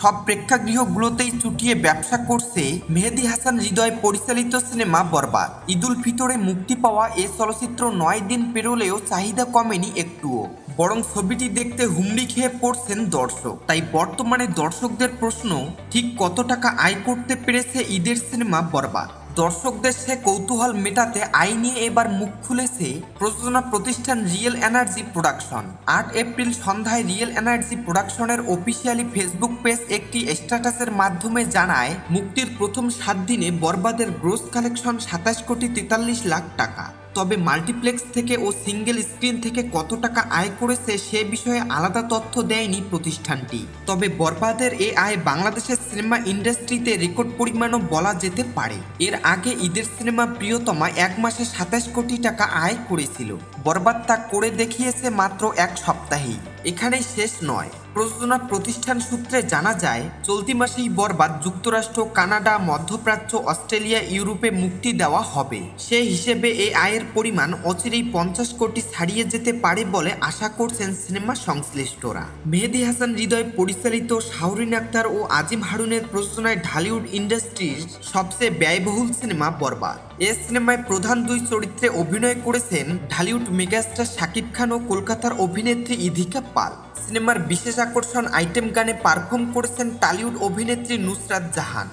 সব প্রেক্ষাগৃহগুলোতেই ব্যবসা করছে মেহেদি হাসান পরিচালিত সিনেমা ঈদুল ফিতরে মুক্তি পাওয়া এ চলচ্চিত্র নয় দিন পেরোলেও চাহিদা কমেনি একটুও। বরং ছবিটি দেখতে হুমড়ি খেয়ে পড়ছেন দর্শক। তাই বর্তমানে দর্শকদের প্রশ্ন, ঠিক কত টাকা আয় করতে পেরেছে ঈদের সিনেমা বরবাদ? দর্শকদের সে কৌতূহল মেটাতে আইনি এবার মুখ খুলেছে প্রযোজনা প্রতিষ্ঠান রিয়েল এনার্জি প্রোডাকশন। আট এপ্রিল সন্ধ্যায় রিয়েল এনার্জি প্রোডাকশনের অফিসিয়ালি ফেসবুক পেজ একটি স্ট্যাটাসের মাধ্যমে জানায়, মুক্তির প্রথম সাত দিনে বরবাদের গ্রোস কালেকশন সাতাশ কোটি তেতাল্লিশ লাখ টাকা। তবে মাল্টিপ্লেক্স থেকে ও সিঙ্গেল স্ক্রিন থেকে কত টাকা আয় করেছে সে বিষয়ে আলাদা তথ্য দেয়নি প্রতিষ্ঠানটি। তবে বরবাদের এ আয় বাংলাদেশের সিনেমা ইন্ডাস্ট্রিতে রেকর্ড পরিমাণও বলা যেতে পারে। এর আগে ঈদের সিনেমা প্রিয়তমা এক মাসে সাতাশ কোটি টাকা আয় করেছিল। বরবাদ তা করে দেখিয়েছে মাত্র এক সপ্তাহেই। এখানেই শেষ নয়। প্রযোজনা প্রতিষ্ঠান সূত্রে জানা যায়, চলতি মাসেই বরবাদ যুক্তরাষ্ট্র, কানাডা, মধ্যপ্রাচ্য, অস্ট্রেলিয়া, ইউরোপে মুক্তি দেওয়া হবে। সে হিসেবে এই আয়ের পরিমাণ অচিরেই পঞ্চাশ কোটি ছাড়িয়ে যেতে পারে বলে আশা করছেন সিনেমা সংশ্লিষ্টরা। মেহেদি হাসান হৃদয় পরিচালিত শাহরিন আক্তার ও আজিম হারুনের প্রযোজনায় ঢালিউড ইন্ডাস্ট্রির সবচেয়ে ব্যয়বহুল সিনেমা বরবাদ। এ সিনেমায় প্রধান দুই চরিত্রে অভিনয় করেছেন ঢালিউড মেগাস্টার শাকিব খান ও কলকাতার অভিনেত্রী ইধিকা পাল। সিনেমার বিশেষ আকর্ষণ আইটেম গানে পারফর্ম করেছেন টালিউড অভিনেত্রী নুসরাত জাহান।